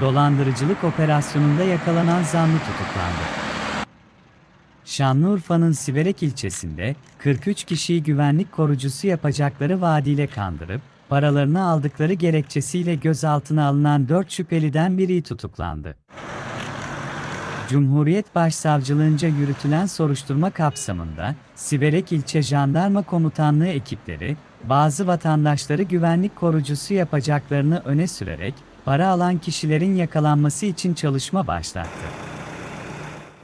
dolandırıcılık operasyonunda yakalanan zanlı tutuklandı. Şanlıurfa'nın Siverek ilçesinde 43 kişiyi güvenlik korucusu yapacakları vaadiyle kandırıp paralarını aldıkları gerekçesiyle gözaltına alınan 4 şüpheliden biri tutuklandı. Cumhuriyet Başsavcılığınca yürütülen soruşturma kapsamında Siverek İlçe Jandarma Komutanlığı ekipleri bazı vatandaşları güvenlik korucusu yapacaklarını öne sürerek para alan kişilerin yakalanması için çalışma başlattı.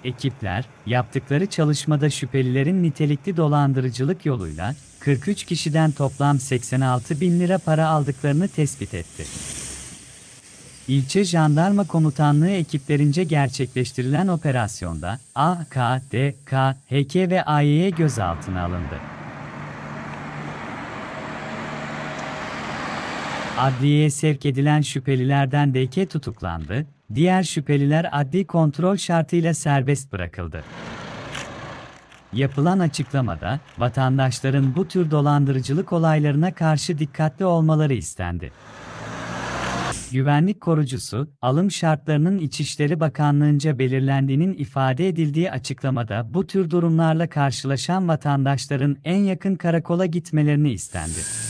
Ekipler, yaptıkları çalışmada şüphelilerin nitelikli dolandırıcılık yoluyla 43 kişiden toplam 86 bin lira para aldıklarını tespit etti. İlçe Jandarma Komutanlığı ekiplerince gerçekleştirilen operasyonda A, K, D, K, HK ve AY'ye gözaltına alındı. Adliyeye sevk edilen şüphelilerden DK tutuklandı, diğer şüpheliler adli kontrol şartıyla serbest bırakıldı. Yapılan açıklamada, vatandaşların bu tür dolandırıcılık olaylarına karşı dikkatli olmaları istendi. Güvenlik korucusu, alım şartlarının İçişleri Bakanlığı'nca belirlendiğinin ifade edildiği açıklamada bu tür durumlarla karşılaşan vatandaşların en yakın karakola gitmelerini istendi.